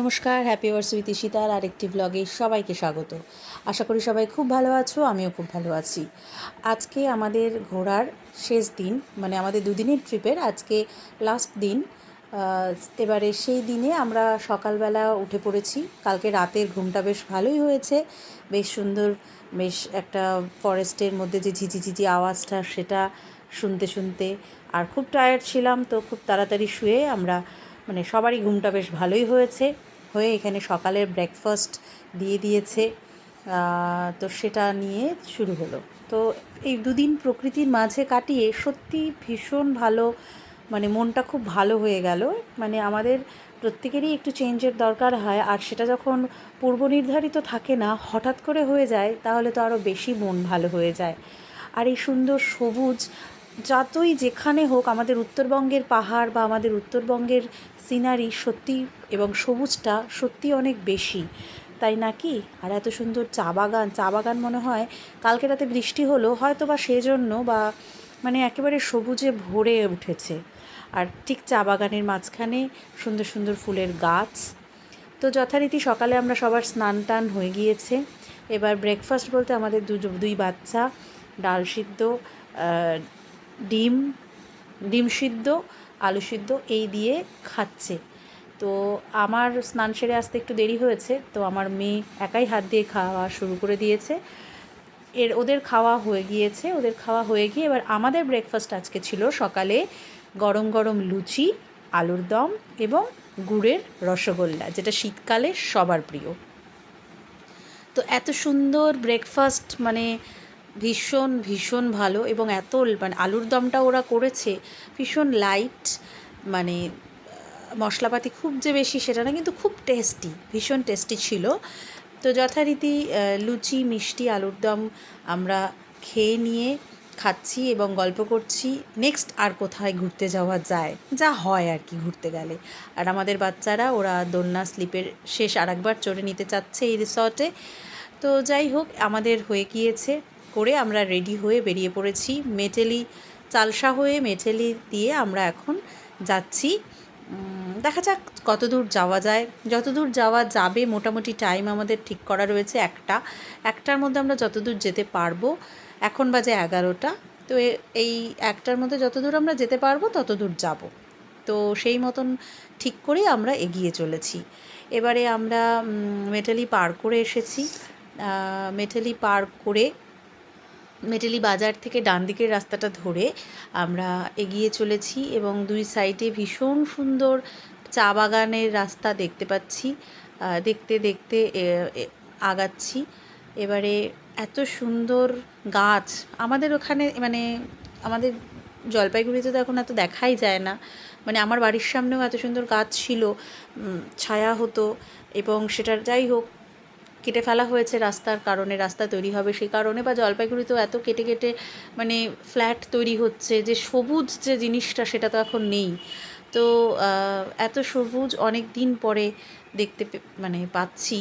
নমস্কার happy hours with ইশিতার আরেকটি ব্লগে সবাইকে স্বাগত। আশা করি সবাই খুব ভালো আছো, আমিও খুব ভালো আছি। আজকে আমাদের ঘোরার শেষ দিন মানে আমাদের দুদিনের ট্রিপের আজকে লাস্ট দিন এবারে সেই দিনে আমরা সকালবেলা উঠে পড়েছি। কালকে রাতের ঘুমটা বেশ ভালোই হয়েছে। বেশ সুন্দর, বেশ একটা ফরেস্টের মধ্যে যে ঝিঝি ঝিঝি আওয়াজটা, সেটা শুনতে শুনতে আর খুব টায়ার্ড ছিলাম, তো খুব তাড়াতাড়ি শুয়ে আমরা মানে সবারই ঘুমটা বেশ ভালোই হয়েছে। হয়ে এখানে সকালের ব্রেকফাস্ট দিয়ে দিয়েছে। তো সেটা নিয়ে শুরু হলো। তো এই দুদিন প্রকৃতির মাঝে কাটিয়ে সত্যি ভীষণ ভালো মানে মনটা খুব ভালো হয়ে গেল। মানে আমাদের প্রত্যেকেরই একটু চেঞ্জের দরকার হয়। আর সেটা যখন পূর্ব নির্ধারিত থাকে না, হঠাৎ করে হয়ে যায়, তাহলে তো আরও বেশি মন ভালো হয়ে যায়। আর এই সুন্দর সবুজ যতই যেখানে হোক আমাদের উত্তরবঙ্গের পাহাড় বা আমাদের উত্তরবঙ্গের সিনারি সত্যি এবং সবুজটা সত্যি অনেক বেশি। তাই নাকি আর এত সুন্দর চা বাগান চা বাগান মনে হয় কালকে রাতে বৃষ্টি হলো হয়তো বা সেজন্য বা মানে একেবারে সবুজে ভরে উঠেছে। আর ঠিক চা বাগানের মাঝখানে সুন্দর সুন্দর ফুলের গাছ। তো যথারীতি সকালে আমরা সবার স্নান টান হয়ে গিয়েছে। এবার ব্রেকফাস্ট বলতে আমাদের দুই বাচ্চা, ডাল সিদ্ধ ডিম ডিম সিদ্ধ, আলু সিদ্ধ এই দিয়ে খাচ্ছে। তো আমার স্নান সেরে আসতে একটু দেরি হয়েছে, তো আমার মেয়ে একাই হাত দিয়ে খাওয়া শুরু করে দিয়েছে। এর, ওদের খাওয়া হয়ে গিয়েছে, ওদের খাওয়া হয়ে গিয়ে এবার আমাদের ব্রেকফাস্ট আজকে ছিল সকালে গরম গরম লুচি, আলুর দম এবং গুড়ের রসগোল্লা, যেটা শীতকালে সবার প্রিয়। তো এত সুন্দর ব্রেকফাস্ট মানে ভীষণ ভীষণ ভালো এবং এত মানে আলুর দমটা ওরা করেছে, ভীষণ লাইট মানে মশলাপাতি খুব যে বেশি সেটা না, কিন্তু খুব টেস্টি ভীষণ টেস্টি ছিল। তো যথারীতি লুচি, মিষ্টি, আলুর দম আমরা খেয়ে নিয়ে খাচ্ছি এবং গল্প করছি। নেক্সট আর কোথায় ঘুরতে যাওয়া যায়, যা হয় আর কি ঘুরতে গেলে। আর আমাদের বাচ্চারা, ওরা দোলনা, স্লিপের শেষ আর একবার চড়ে নিতে চাচ্ছে এই রিসর্টে তো যাই হোক, আমাদের হয়ে গিয়েছে। করে আমরা রেডি হয়ে বেরিয়ে পড়েছি। মেটেলি, চালসা হয়ে মেটেলি দিয়ে আমরা এখন যাচ্ছি। দেখা যাক কত দূর যাওয়া যায়। যত দূর যাওয়া যাবে, মোটামুটি টাইম আমাদের ঠিক করা রয়েছে একটা। একটার মধ্যে আমরা যত দূর যেতে পারব, এখন বাজে এগারোটা। তো এই একটার মধ্যে যত দূর আমরা যেতে পারব তত দূর যাব। তো সেই মতন ঠিক করেই আমরা এগিয়ে চলেছি। এবারে আমরা মেটালি পার করে এসেছি। মেটালি পার করে মেটালি বাজার থেকে ডান দিকের রাস্তাটা ধরে আমরা এগিয়ে চলেছি এবং দুই সাইডে ভীষণ সুন্দর চা বাগানের রাস্তা দেখতে পাচ্ছি দেখতে দেখতে আগাচ্ছি। এবারে এত সুন্দর গাছ, আমাদের ওখানে মানে আমাদের জলপাইগুড়িতে তো এখন এত দেখাই যায় না। মানে আমার বাড়ির সামনেও এত সুন্দর গাছ ছিল ছায়া হতো এবং সেটার যাই হোক কেটে ফেলা হয়েছে রাস্তার কারণে, রাস্তা তৈরি হবে সেই কারণে, বা জলপাইগুড়িতেও এত কেটে কেটে মানে ফ্ল্যাট তৈরি হচ্ছে যে সবুজ যে জিনিসটা সেটা তো এখন নেই। তো এত সবুজ অনেক দিন পরে দেখতে মানে পাচ্ছি,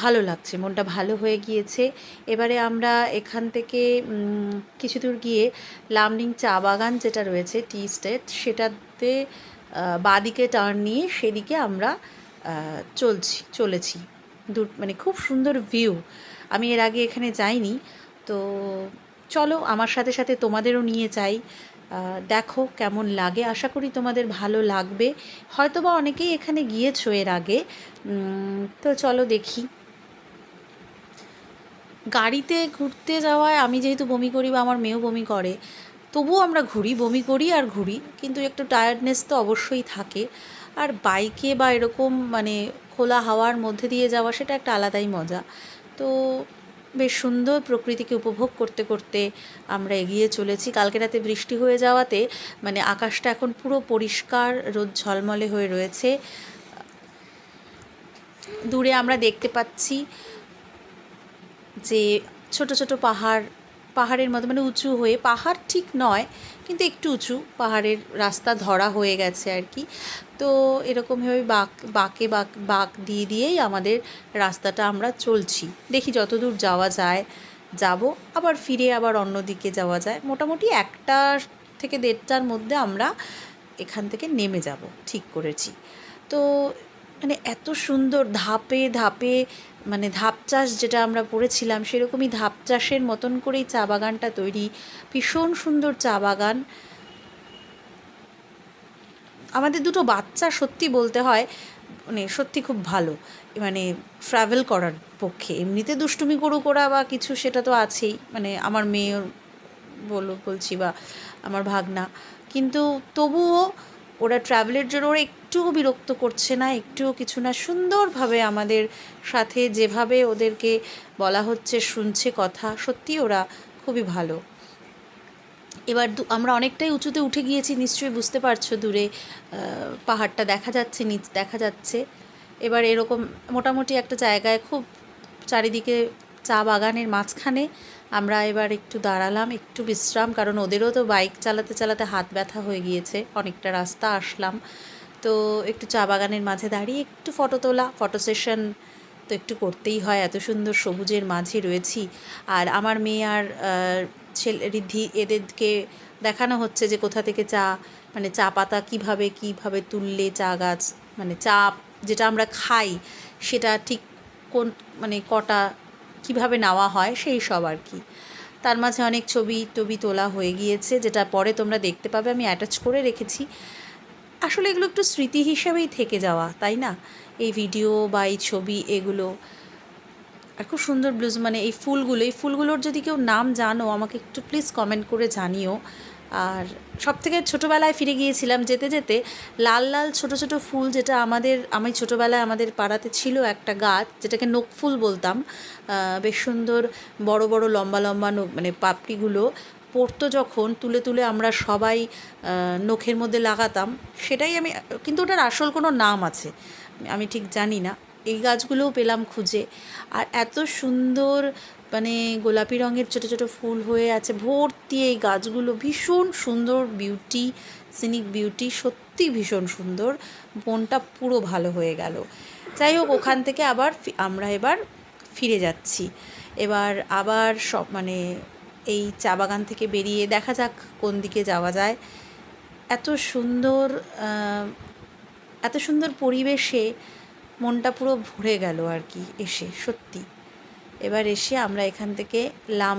ভালো লাগছে, মনটা ভালো হয়ে গিয়েছে। এবারে আমরা এখান থেকে কিছু দূর গিয়ে লামডিং চা বাগান যেটা রয়েছে টি স্টেট, সেটাতে বাঁদিকে টার্ন নিয়ে সেদিকে আমরা চলছি, চলেছি। দূর মানে খুব সুন্দর ভিউ আমি এর আগে এখানে যাইনি, তো চলো আমার সাথে সাথে তোমাদেরও নিয়ে যাই। দেখো কেমন লাগে। আশা করি তোমাদের ভালো লাগবে। হয়তো বা অনেকেই এখানে গিয়েছো এর আগে। তো চলো দেখি। গাড়িতে ঘুরতে যাওয়ায় আমি যেহেতু বমি করি বা আমার মেয়েও বমি করে, তবুও আমরা ঘুরি, বমি করি আর ঘুরি। কিন্তু একটু টায়ার্ডনেস তো অবশ্যই থাকে। আর বাইকে বা এরকম মানে খোলা হাওয়ার মধ্যে দিয়ে যাওয়া সেটা একটা আলাদাই মজা। তো বেশ সুন্দর প্রকৃতিকে উপভোগ করতে করতে আমরা এগিয়ে চলেছি। কালকে রাতে বৃষ্টি হয়ে যাওয়াতে মানে আকাশটা এখন পুরো পরিষ্কার, রোদ ঝলমলে হয়ে রয়েছে। দূরে আমরা দেখতে পাচ্ছি যে ছোট ছোট পাহাড় পাহাড়ের মতো মানে উঁচু হয়ে, পাহাড় ঠিক নয়, কিন্তু একটু উঁচু, পাহাড়ের রাস্তা ধরা হয়ে গেছে আর কি। তো এরকমভাবে বাঁক, বাঁকে বাঁক বাঁক দিয়ে দিয়েই আমাদের রাস্তাটা আমরা চলছি। দেখি যতদূর যাওয়া যায়, যাব। আবার ফিরে আবার অন্য দিকে যাওয়া যায়। মোটামুটি একটা থেকে দেড়টার মধ্যে আমরা এখান থেকে নেমে যাব, ঠিক করেছি। তো মানে এত সুন্দর ধাপে ধাপে মানে ধাপ চাষ যেটা আমরা পড়েছিলাম সেরকমই ধাপ চাষের মতন করেই চা বাগানটা তৈরি। ভীষণ সুন্দর চা বাগান। আমাদের দুটো বাচ্চা সত্যি বলতে হয় মানে সত্যি খুব ভালো। মানে ট্রাভেল করার পক্ষে। এমনিতে দুষ্টুমি করুক ওরা বা কিছু সেটা তো আছেই। মানে আমার মেয়ে বলো, বলছি বা আমার ভাগনা। কিন্তু তবুও ওরা ট্রাভেলের জন্য ওরা একটুও বিরক্ত করছে না, একটুও কিছু না। সুন্দরভাবে আমাদের সাথে যেভাবে ওদেরকে বলা হচ্ছে, শুনছে কথা, সত্যি ওরা খুবই ভালো। এবার আমরা অনেকটাই উঁচুতে উঠে গিয়েছি, নিশ্চয়ই বুঝতে পারছ দূরে পাহাড়টা দেখা যাচ্ছে, নিচ দেখা যাচ্ছে। এবার এরকম মোটামুটি একটা জায়গায় খুব চারিদিকে চা বাগানের মাঝখানে আমরা এবার একটু দাঁড়ালাম, একটু বিশ্রাম, কারণ ওদেরও তো বাইক চালাতে চালাতে হাত ব্যথা হয়ে গিয়েছে। অনেকটা রাস্তা আসলাম। তো একটু চা বাগানের মাঝে দাঁড়িয়ে একটু ফটো তোলা, ফটো সেশন তো একটু করতেই হয়। এত সুন্দর সবুজের মাঝে রয়েছি। আর আমার মেয়ে আর ছেলে, ঋদ্ধি এদেরকে দেখানো হচ্ছে যে কোথা থেকে চা মানে চা পাতা কীভাবে কীভাবে তুললে চা গাছ মানে চা যেটা আমরা খাই, সেটা ঠিক কোন মানে কটা, কীভাবে নেওয়া হয়, সেই সব আর কি। তার মাঝে অনেক ছবি টবি তোলা হয়ে গিয়েছে, যেটা পরে তোমরা দেখতে পাবে। আমি অ্যাটাচ করে রেখেছি। আসলে এগুলো একটু স্মৃতি হিসেবেই থেকে যাওয়া, তাই না? এই ভিডিও বা এই ছবি, এগুলো। আর খুব সুন্দর ব্লুজ মানে এই ফুলগুলো, এই ফুলগুলোর যদি কেউ নাম জানো, আমাকে একটু প্লিজ কমেন্ট করে জানিও। আর সব থেকে ছোটোবেলায় ফিরে গিয়েছিলাম যেতে যেতে, লাল লাল ছোট ছোট ফুল যেটা আমাদের, আমি ছোটোবেলায় আমাদের পাড়াতে ছিল একটা গাছ, যেটাকে নোক ফুল বলতাম। বেশ সুন্দর বড় বড় লম্বা লম্বা নখ মানে পাপড়িগুলো পড়তো যখন, তুলে তুলে আমরা সবাই নখের মধ্যে লাগাতাম, সেটাই আমি, কিন্তু ওটার আসল কোনো নাম আছে, আমি ঠিক জানি না। এই গাছগুলোও পেলাম খুঁজে। আর এত সুন্দর মানে গোলাপি রঙের ছোটো ছোটো ফুল হয়ে আছে, ভর্তি এই গাছগুলো, ভীষণ সুন্দর বিউটি সিনিক বিউটি সত্যি ভীষণ সুন্দর, মনটা পুরো ভালো হয়ে গেল। যাই হোক, ওখান থেকে আবার আমরা এবার ফিরে যাচ্ছি। এবার আবার সব মানে এই চা বাগান থেকে বেরিয়ে দেখা যাক কোন দিকে যাওয়া যায়। এত সুন্দর এত সুন্দর পরিবেশে মনটা পুরো ভরে গেল আর কি এসে সত্যি। এবার এসে আমরা এখান থেকে লাম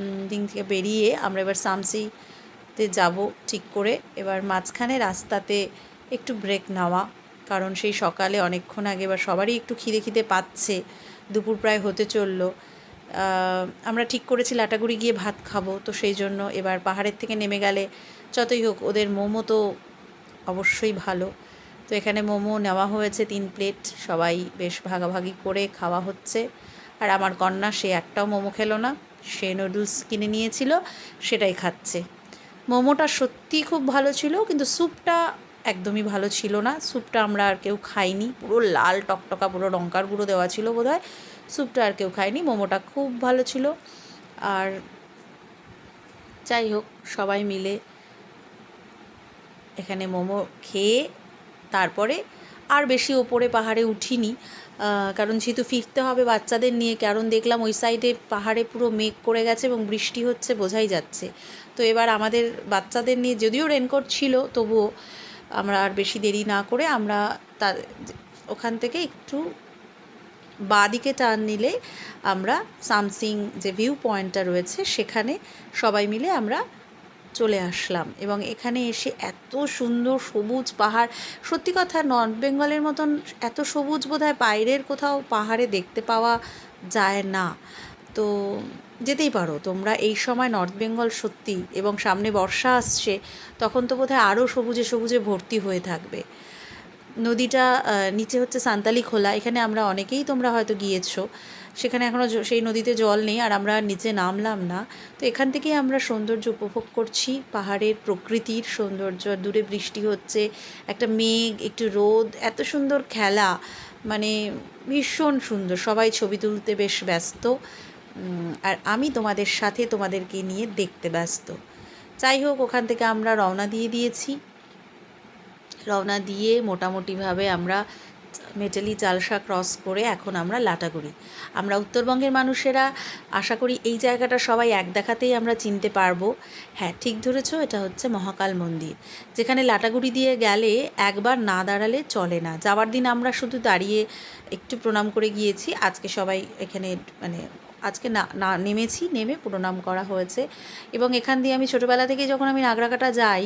উম, দিং থেকে বেরিয়ে আমরা এবার সামসিতে যাব ঠিক করে। এবার মাঝখানে রাস্তাতে একটু ব্রেক নেওয়া কারণ সেই সকালে অনেকক্ষণ আগে এবার সবারই একটু খিদে খিদে পাচ্ছে। দুপুর প্রায় হতে চলল। আমরা ঠিক করেছি লাটাগুড়ি গিয়ে ভাত খাব, তো সেই জন্য এবার পাহাড়ের থেকে নেমে গেলে যতই হোক, ওদের মোমো তো অবশ্যই ভালো। তো এখানে মোমো নেওয়া হয়েছে তিন প্লেট, সবাই বেশ ভাগাভাগি করে খাওয়া হচ্ছে। আর আমার কন্যা, সে একটাও মোমো খেলো না, সে নুডলস কিনে নিয়েছিল, সেটাই খাচ্ছে। মোমোটা সত্যি খুব ভালো ছিল, কিন্তু স্যুপটা একদমই ভালো ছিল না। স্যুপটা আমরা আর কেউ খাইনি, পুরো লাল টকটকা, পুরো লঙ্কার গুঁড়ো দেওয়া ছিল বোধহয়। স্যুপটা আর কেউ খায়নি, মোমোটা খুব ভালো ছিল। আর যাই হোক সবাই মিলে এখানে মোমো খেয়ে তারপরে আর বেশি ওপরে পাহাড়ে উঠিনি কারণ যেহেতু ফিরতে হবে বাচ্চাদের নিয়ে, কারণ দেখলাম ওই সাইডে পাহাড়ে পুরো মেঘ করে গেছে এবং বৃষ্টি হচ্ছে, বোঝাই যাচ্ছে। তো এবার আমাদের বাচ্চাদের নিয়ে, যদিও রেনকোট ছিল, তবুও আমরা আর বেশি দেরি না করে আমরা তা ওখান থেকে একটু বাঁদিকে টার্ন নিলে আমরা সামসিং যে ভিউ পয়েন্টটা রয়েছে, সেখানে সবাই মিলে আমরা চলে আসলাম। এবং এখানে এসে এত সুন্দর সবুজ পাহাড়, সত্যি কথা নর্থ বেঙ্গলের মতন এত সবুজ বোধহয় বাইরের কোথাও পাহাড়ে দেখতে পাওয়া যায় না। তো যেতেই পারো, তোমরা এই সময় নর্থ বেঙ্গল সত্যি এবং সামনে বর্ষা আসছে, তখন তো বোধহয় আরও সবুজে সবুজে ভর্তি হয়ে থাকবে। নদীটা নিচে হচ্ছে সান্তালি খোলা। এখানে আমরা অনেকেই তোমরা হয়তো গিয়েছো। সেখানে এখনও সেই নদীতে জল নেই আর আমরা নিচে নামলাম না। তো এখান থেকেই আমরা সৌন্দর্য উপভোগ করছি। পাহাড়ের প্রকৃতির সৌন্দর্য, দূরে বৃষ্টি হচ্ছে, একটা মেঘ, একটু রোদ, এত সুন্দর খেলা। মানে ভীষণ সুন্দর। সবাই ছবি তুলতে বেশ ব্যস্ত। আর আমি তোমাদের সাথে তোমাদেরকে নিয়ে দেখতে ব্যস্ত। যাই হোক, ওখান থেকে আমরা রওনা দিয়ে দিয়েছি। রওনা দিয়ে মোটামুটিভাবে আমরা মেটালি চালসা ক্রস করে এখন আমরা লাটাগুড়ি। আমরা উত্তরবঙ্গের মানুষেরা আশা করি এই জায়গাটা সবাই এক দেখাতেই আমরা চিনতে পারব। হ্যাঁ ঠিক ধরেছো, এটা হচ্ছে মহাকাল মন্দির। যেখানে লাটাগুড়ি দিয়ে গেলে একবার না দাঁড়ালে চলে না। যাওয়ার দিন আমরা শুধু দাঁড়িয়ে একটু প্রণাম করে গিয়েছি। আজকে সবাই এখানে মানে আজকে না নেমেছি, নেমে প্রণাম করা হয়েছে। এবং এখান দিয়ে আমি ছোটোবেলা থেকে যখন আমি নাগরাকাটা যাই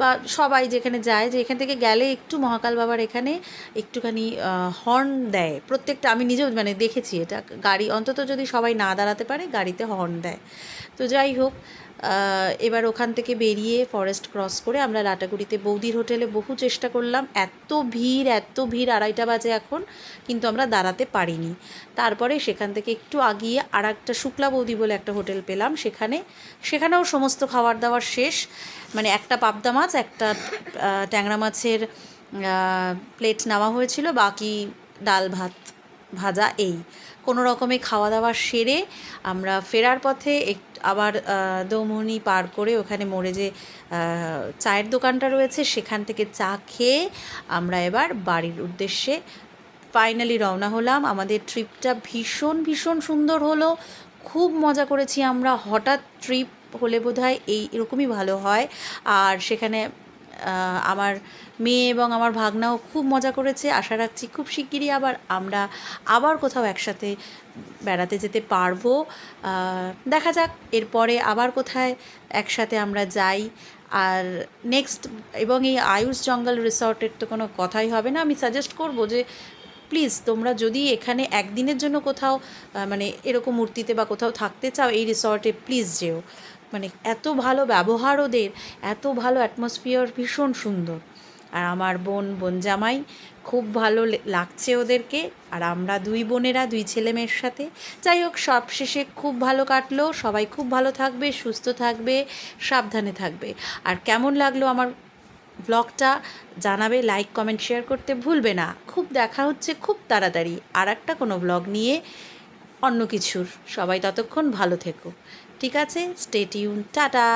বা সবাই যেখানে যায়, যে এখান থেকে গেলে একটু মহাকাল বাবার এখানে একটুখানি হর্ন দেয়। প্রত্যেকটা আমি নিজেও মানে দেখেছি এটা। গাড়ি অন্তত যদি সবাই না দাঁড়াতে পারে, গাড়িতে হর্ন দেয়। তো যাই হোক এবার ওখান থেকে বেরিয়ে ফরেস্ট ক্রস করে আমরা লাটাগুড়িতে বৌদির হোটেলে বহু চেষ্টা করলাম। এত ভিড় এত ভিড়, আড়াইটা বাজে এখন, কিন্তু আমরা দাঁড়াতে পারিনি। তারপরে সেখান থেকে একটু আগিয়ে আর একটা শুক্লা বৌদি বলে একটা হোটেল পেলাম। সেখানে, সেখানেও সমস্ত খাবার দাবার শেষ। মানে একটা পাবদা মাছ, একটা ট্যাংরা মাছের প্লেট নেওয়া হয়েছিল। বাকি ডাল ভাত ভাজা এই। কোনো রকমে খাওয়া দাওয়া সেরে আমরা ফেরার পথে এক আবার আহ, দৌমুহনি পার করে ওখানে মোড়ে যে চায়ের দোকানটা রয়েছে সেখান থেকে চা খেয়ে আমরা এবার বাড়ির উদ্দেশ্যে ফাইনালি রওনা হলাম। আমাদের ট্রিপটা ভীষণ ভীষণ সুন্দর হলো। খুব মজা করেছি আমরা। হঠাৎ ট্রিপ হলে বোধহয় এই এরকমই ভালো হয়। আর সেখানে আমার মেয়ে এবং আমার ভাগনাও খুব মজা করেছে। আশা রাখছি খুব শিগগিরই আবার আমরা আবার কোথাও একসাথে বেড়াতে যেতে পারব। দেখা যাক, এরপরে আবার কোথায় একসাথে আমরা যাই। আর নেক্সট এবং এই আয়ুষ জঙ্গল রিসর্টের তো কোনো কথাই হবে না। আমি সাজেস্ট করব যে প্লিজ তোমরা যদি এখানে একদিনের জন্য কোথাও মানে এরকম মূর্তিতে বা কোথাও থাকতে চাও, এই রিসর্টে প্লিজ যেও। মানে এত ভালো ব্যবহার ওদের, এত ভালো অ্যাটমসফিয়ার ভীষণ সুন্দর। আর আমার বোন বোন জামাই, খুব ভালো লাগছে ওদেরকে। আর আমরা দুই বোনেরা, দুই ছেলে মেয়ের সাথে। যাই হোক, সব শেষে খুব ভালো কাটলো। সবাই খুব ভালো থাকবে, সুস্থ থাকবে, সাবধানে থাকবে। আর কেমন লাগল আমার ব্লগটা জানাবে লাইক কমেন্ট শেয়ার করতে ভুলবে না। খুব দেখা হচ্ছে খুব তাড়াতাড়ি। আর একটা কোনো ব্লগ নিয়ে অন্য কিছুর। সবাই ততক্ষণ ভালো থেকো। ঠিক আছে স্টেটিউন টাটা।